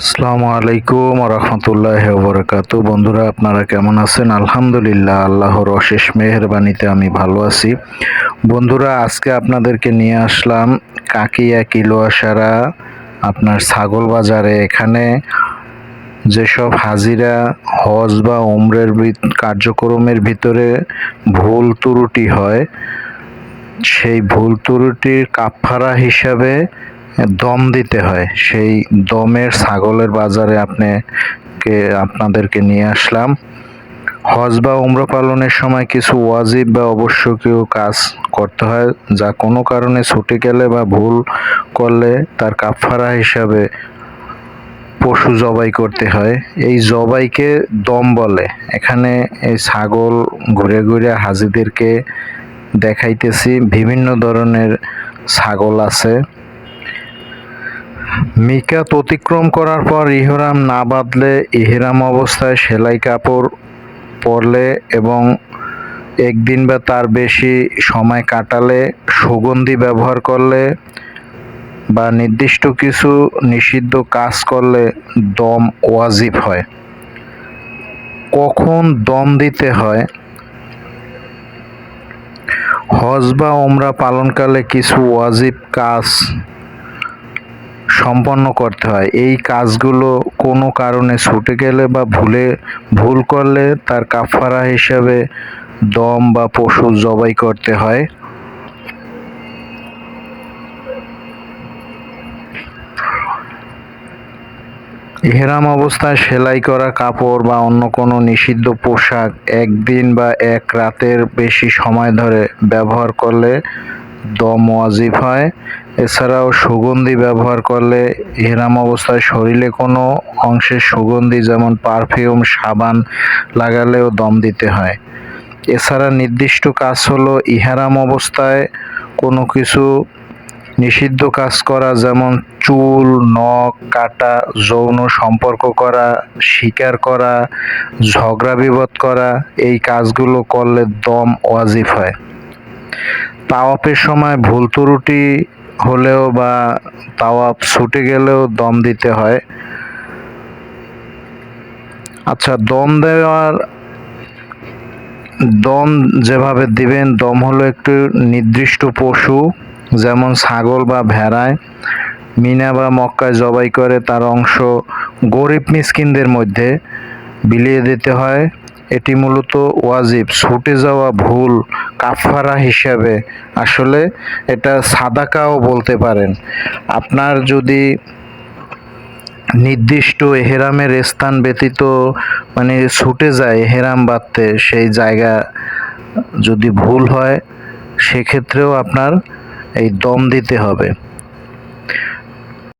আসসালামু আলাইকুম রহমতুল্লাহ বরকাত বন্ধুরা, আপনারা কেমন আছেন? আলহামদুলিল্লাহ, আল্লাহর অশেষ মেহরবানিতে আমি ভালো আছি। বন্ধুরা, আজকে আপনাদেরকে নিয়ে আসলাম কাকিয়া কিলোয়াসারা আপনার ছাগল বাজারে। এখানে যেসব হাজিরা হজ বা উমরের কার্যক্রমের ভিতরে ভুল ত্রুটি হয়, সেই ভুল ত্রুটির কাপফারা হিসাবে দম দিতে হয়। সেই দমের ছাগলের বাজারে আপনাকে আপনাদেরকে নিয়ে আসলাম। হজ বা উমরা পালনের সময় কিছু ওয়াজিব বা আবশ্যকীয় কাজ করতে হয়, যা কোনো কারণে ছুটে গেলে বা ভুল করলে তার কাফারা হিসাবে পশু জবাই করতে হয়। এই জবাইকে দম বলে। এখানে এই ছাগল ঘুরে ঘুরে হাজিদেরকে দেখাইতেছি। বিভিন্ন ধরনের ছাগল আছে। মিকাত অতিক্রম করার পর ইহরাম না বাঁধলে ইহরাম অবস্থায় সেলাই কাপড় পরলে এবং একদিন বা তার বেশি সময় কাটালে, সুগন্ধি ব্যবহার করলে বা নির্দিষ্ট কিছু নিষিদ্ধ কাজ করলে দম ওয়াজিব হয়। কখন দম দিতে হয়? হজ বা ওমরা পালনকালে কিছু ওয়াজিব কাজ সম্পন্ন করতে হয়। এই কাজগুলো কোনো কারণে ছুটে গেলে বা ভুলে, ভুল করলে তার কাফারা হিসাবে দম বা পশু জবাই করতে হয়। ইহরাম অবস্থায় সেলাই করা কাপড় বা অন্য কোনো নিষিদ্ধ পোশাক একদিন বা এক রাতের বেশি সময় ধরে ব্যবহার করলে দম ওয়াজিব হয়। এছাড়াও সুগন্ধি ব্যবহার করলে ইহরাম অবস্থায় শরীরে কোনো অংশের সুগন্ধি যেমন পারফিউম, সাবান লাগালেও দম দিতে হয়। এছাড়া নির্দিষ্ট কাজ হলো ইহরাম অবস্থায় কোনো কিছু নিষিদ্ধ কাজ করা, যেমন চুল, নখ, কাটা, যৌন সম্পর্ক করা, শিকার করা, ঝগড়া বিবাদ করা, এই কাজগুলো করলে দম ওয়াজিব হয়। তাওয়াপের সময় ভুল ত্রুটি হলেও বা তাওয়াপ ছুটে গেলেও দম দিতে হয়। আচ্ছা দম দেওয়ার, দম যেভাবে দিবেন, দম হলো একটু নির্দিষ্ট পশু, যেমন ছাগল বা ভেড়ায়। মিনা বা মক্কায় জবাই করে তার অংশ গরিব মিসকিনদের মধ্যে বিলিয়ে দিতে হয়। এটি মূলত ওয়াজিব, ছুটে যাওয়া ভুল কাফারা হিসাবে। আসলে এটা সাদাকাও বলতে পারেন। আপনার যদি নির্দিষ্ট এহেরামের স্থান ব্যতীত মানে ছুটে যায় এহেরাম বাঁধতে, সেই জায়গা যদি ভুল হয়, সেক্ষেত্রেও আপনার এই দম দিতে হবে।